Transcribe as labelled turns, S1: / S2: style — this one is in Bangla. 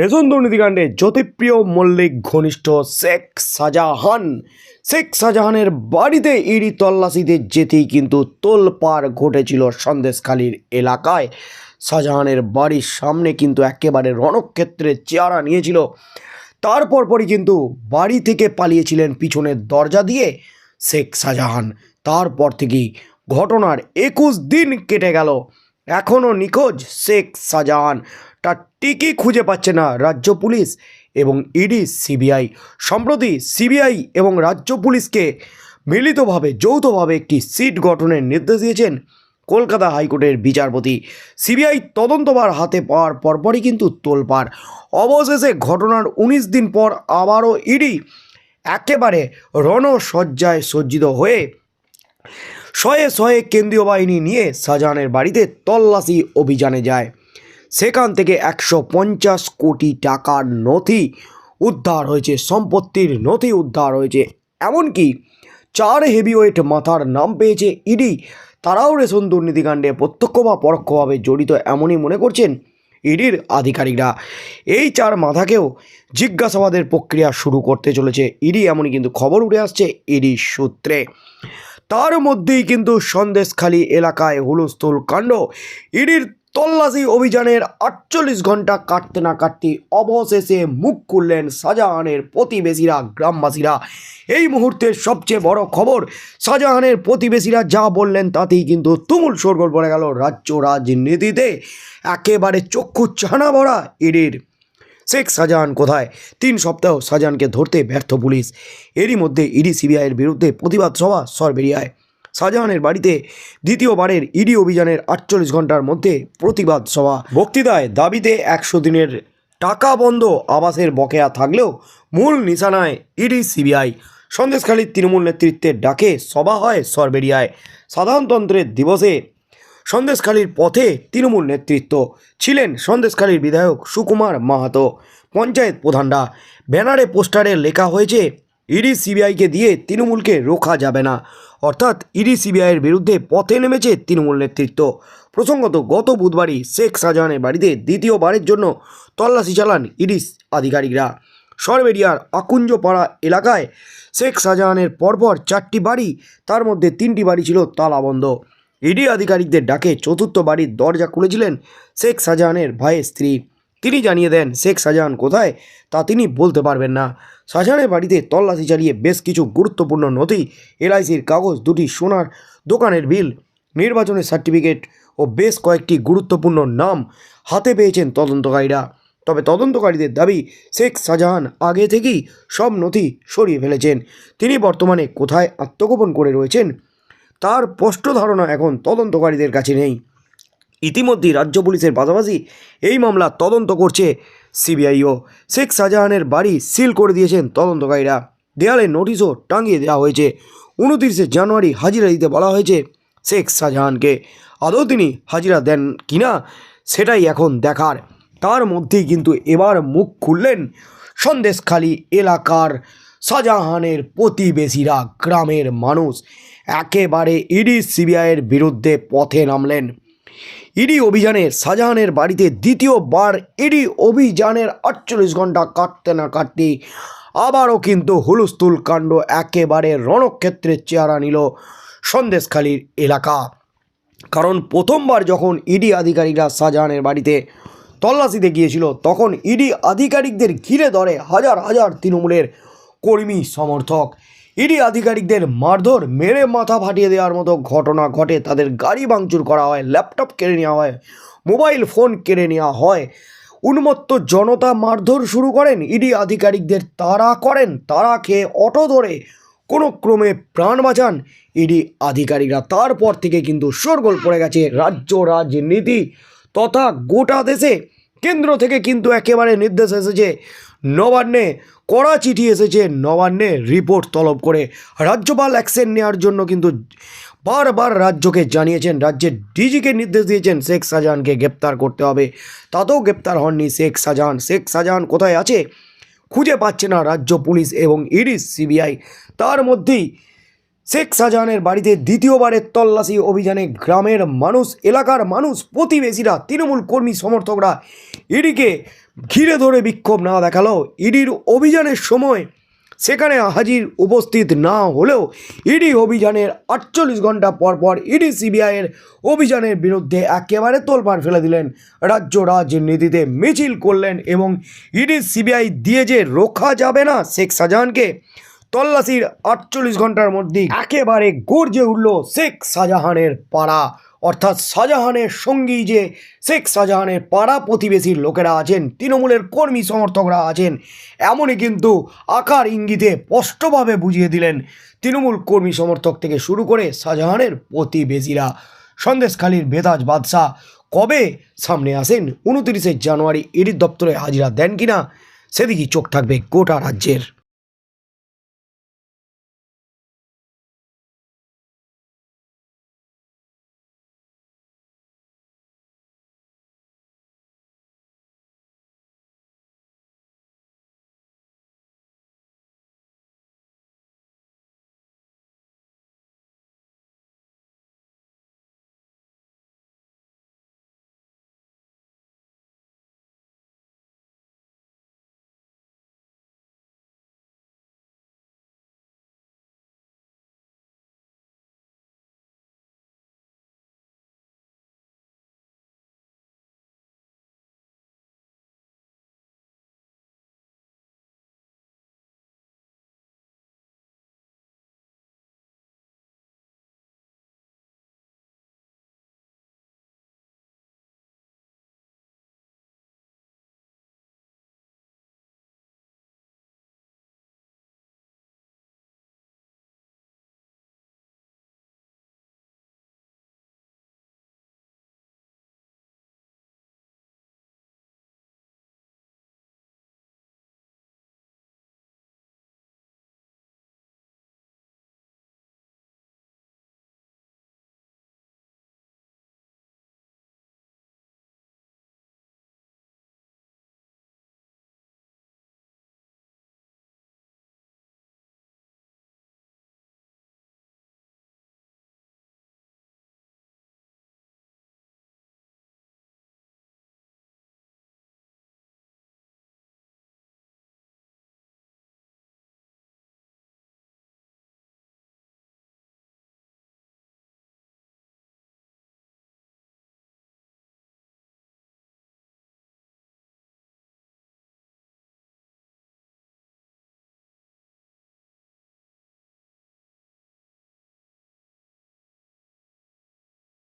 S1: রেশন দুর্নীতিকাণ্ডে জ্যোতিপ্রিয় মল্লিক ঘনিষ্ঠ শেখ শাহজাহান। শেখ শাহজাহানের বাড়িতে ইডি তল্লাশিতে যেতেই কিন্তু তোলপাড় ঘটেছিল সন্দেশখালীর এলাকায়। শাহজাহানের বাড়ির সামনে কিন্তু একেবারে রণক্ষেত্রের চেহারা নিয়েছিল। তারপর পরই কিন্তু বাড়ি থেকে পালিয়েছিলেন পিছনের দরজা দিয়ে শেখ শাহজাহান। তারপর থেকেই ঘটনার একুশ দিন কেটে গেল। এখনও নিখোঁজ শেখ শাহজাহান। টিকি খুঁজে পাচ্ছে না রাজ্য পুলিশ এবং ইডি, সিবিআই। সম্প্রতি সিবিআই এবং রাজ্য পুলিশকে মিলিতভাবে, যৌথভাবে একটি সিট গঠনের নির্দেশ দিয়েছেন কলকাতা হাইকোর্টের বিচারপতি। সিবিআই তদন্তভার হাতে পাওয়ার পরপরই কিন্তু তোলপাড়। অবশেষে ঘটনার উনিশ দিন পর আবারও ইডি একেবারে রণসজ্জায় সজ্জিত হয়ে শয়ে শয়ে কেন্দ্রীয় বাহিনী নিয়ে শাহজাহানের বাড়িতে তল্লাশি অভিযানে যায়। সেখান থেকে একশো পঞ্চাশ কোটি টাকার নথি উদ্ধার হয়েছে, সম্পত্তির নথি উদ্ধার হয়েছে। এমনকি চার হেভিওয়েট মাথার নাম পেয়েছে ইডি তারাও রেশন দুর্নীতিকাণ্ডে প্রত্যক্ষ বা পরোক্ষভাবে জড়িত এমনই মনে করছেন ইডির আধিকারিকরা। এই চার মাথাকেও জিজ্ঞাসাবাদের প্রক্রিয়া শুরু করতে চলেছে ইডি এমনই কিন্তু খবর উঠে আসছে ইডির সূত্রে। তার মধ্যেই কিন্তু সন্দেশখালী এলাকায় হুলস্থুল কাণ্ড। ইডির তল্লাশি অভিযানের আটচল্লিশ ঘণ্টা কাটতে না কাটতে অবশেষে মুখ খুললেন শাহজাহানের প্রতিবেশীরা, গ্রামবাসীরা। এই মুহূর্তের সবচেয়ে বড় খবর, শাহজাহানের প্রতিবেশীরা যা বললেন তাতেই কিন্তু তুমুল শোরগোল পড়ে গেল রাজ্য রাজনীতিতে। একেবারে চক্ষু ছানা ভরা ইডির শেখ শাহজাহান কোথায়? তিন সপ্তাহ শাহজাহানকে ধরতে ব্যর্থ পুলিশ। এরই মধ্যে ইডি, সিবিআইয়ের বিরুদ্ধে প্রতিবাদ সভা সরবেরিয়ায়। শাহজাহানের বাড়িতে দ্বিতীয়বারের ইডি অভিযানের আটচল্লিশ ঘণ্টার মধ্যে প্রতিবাদ সভা। বক্তৃতায় দাবিতে একশো দিনের টাকা বন্ধ আবাসের বকেয়া থাকলেও মূল নিশানায় ইডি সিবিআই। সন্দেশখালীর তৃণমূল নেতৃত্বের ডাকে সভা হয় সরবেরিয়ায়। সাধারণতন্ত্রের দিবসে সন্দেশখালীর পথে তৃণমূল নেতৃত্ব ছিলেন সন্দেশখালীর বিধায়ক সুকুমার মাহাতো। পঞ্চায়েত প্রধানরা। ব্যানারে পোস্টারে লেখা হয়েছে ইডি সিবিআইকে দিয়ে তৃণমূলকে রোখা যাবে না। অর্থাৎ ইডি সিবিআইয়ের বিরুদ্ধে পথে নেমেছে তৃণমূল নেতৃত্ব। প্রসঙ্গত, গত বুধবারই শেখ শাহজাহানের বাড়িতে দ্বিতীয়বারের জন্য তল্লাশি চালান ইডি আধিকারিকরা। সরবেরিয়ার আকুঞ্জপাড়া এলাকায় শেখ শাহজাহানের পরপর চারটি বাড়ি, তার মধ্যে তিনটি বাড়ি ছিল তালাবন্ধ। ইডি আধিকারিকদের ডাকে চতুর্থ বাড়ির দরজা খুলেছিলেন শেখ শাহজাহানের ভাইয়ের স্ত্রী। তিনি জানিয়ে দেন, শেখ শাহজাহান কোথায় তা তিনি বলতে পারবেন না। শাহজাহানের বাড়িতে তল্লাশি চালিয়ে বেশ কিছু গুরুত্বপূর্ণ নথি, এলআইসির কাগজ, দুটি সোনার দোকানের বিল নির্বাচনের সার্টিফিকেট ও বেশ কয়েকটি গুরুত্বপূর্ণ নাম হাতে পেয়েছেন তদন্তকারীরা। তবে তদন্তকারীদের দাবি, শেখ শাহজাহান আগে থেকেই সব নথি সরিয়ে ফেলেছেন। তিনি বর্তমানে কোথায় আত্মগোপন করে রয়েছেন, তার স্পষ্ট ধারণা এখন তদন্তকারীদের কাছে নেই। ইতিমধ্যেই রাজ্য পুলিশের পাশাপাশি এই মামলা তদন্ত করছে সিবিআইও। শেখ শাহজাহানের বাড়ি সিল করে দিয়েছেন তদন্তকারীরা। দেয়ালে নোটিশও টাঙিয়ে দেওয়া হয়েছে। উনতিরিশে জানুয়ারি হাজিরা দিতে বলা হয়েছে শেখ শাহজাহানকে। আদৌ তিনি হাজিরা দেন কিনা সেটাই এখন দেখার। তার মধ্যেই কিন্তু এবার মুখ খুললেন সন্দেশখালী এলাকার শাহজাহানের প্রতিবেশীরা, গ্রামের মানুষ। একেবারে ইডি, সিবিআইয়ের বিরুদ্ধে পথে নামলেন। ইডি অভিযানের শাহজাহানের বাড়িতে দ্বিতীয়বার ইডি অভিযানের আটচল্লিশ ঘণ্টা কাটতে না কাটতে আবারও কিন্তু হুলস্থুল কাণ্ড একেবারে রণক্ষেত্রের চেহারা নিল সন্দেশখালীর এলাকা। কারণ প্রথমবার যখন ইডি আধিকারিকরা শাহজাহানের বাড়িতে তল্লাশিতে গিয়েছিল তখন ইডি আধিকারিকদের ঘিরে ধরে হাজার হাজার তৃণমূলের কর্মী সমর্থক। ইডি আধিকারিকদের মারধর, মেরে মাথা ফাটিয়ে দেওয়ার মতো ঘটনা ঘটে। তাদের গাড়ি ভাঙচুর করা হয়, ল্যাপটপ কেড়ে নেওয়া হয়, মোবাইল ফোন কেড়ে নেওয়া হয়। উন্মত্ত জনতা মারধর শুরু করেন, ইডি আধিকারিকদের তারা করেন তারা খেয়ে অটো ধরে কোনো ক্রমে প্রাণ বাঁচান। ইডি আধিকারিকরা তারপর থেকে কিন্তু শোরগোল পড়ে গেছে। রাজ্য, রাজনীতি তথা গোটা দেশে। কেন্দ্র থেকে কিন্তু একেবারে নির্দেশ এসেছে নবান্নে কড়া চিঠি এসেছে। নবান্নে রিপোর্ট তলব করে রাজ্যপাল অ্যাকশন নেওয়ার জন্য কিন্তু বারবার রাজ্যকে জানিয়েছেন, রাজ্যের ডিজিকে নির্দেশ দিয়েছেন, শেখ শাহজাহানকে গ্রেপ্তার করতে হবে। তাতেও গ্রেপ্তার হননি শেখ শাহজাহান। শেখ শাহজাহান কোথায় আছে খুঁজে পাচ্ছে না রাজ্য পুলিশ এবং ইডি, সিবিআই। তার মধ্যেই শেখ শাহজাহানের বাড়িতে দ্বিতীয়বারের তল্লাশি অভিযানে গ্রামের মানুষ, এলাকার মানুষ, প্রতিবেশীরা, তৃণমূল কর্মী সমর্থকরা ইডিকে ঘিরে ধরে বিক্ষোভ না দেখাল ইডির অভিযানের সময়। সেখানে হাজির উপস্থিত না হলেও ইডি অভিযানের আটচল্লিশ ঘণ্টা পর পর ইডি সিবিআইয়ের অভিযানের বিরুদ্ধে একেবারে তোলপাড় ফেলে দিলেন। রাজ্য রাজনীতিতে মিছিল করলেন এবং ইডি সিবিআই দিয়ে যে রোখা যাবে না শেখ শাহজাহানকে, তল্লাশির আটচল্লিশ ঘণ্টার মধ্যেই একেবারে গর্জে উঠল শেখ শাহজাহানের পাড়া। অর্থাৎ শাহজাহানের সঙ্গী যে শেখ শাহজাহানের পাড়া প্রতিবেশীর লোকেরা আছেন, তৃণমূলের কর্মী সমর্থকরা আছেন, এমনই কিন্তু আকার ইঙ্গিতে স্পষ্টভাবে বুঝিয়ে দিলেন তৃণমূল কর্মী সমর্থক থেকে শুরু করে শাহজাহানের প্রতিবেশীরা। সন্দেশখালীর বেদাজ বাদশাহ কবে সামনে আসেন? উনতিরিশে জানুয়ারি ইডির দপ্তরে হাজিরা দেন কিনা? সেদিকেই চোখ থাকবে গোটা রাজ্যের।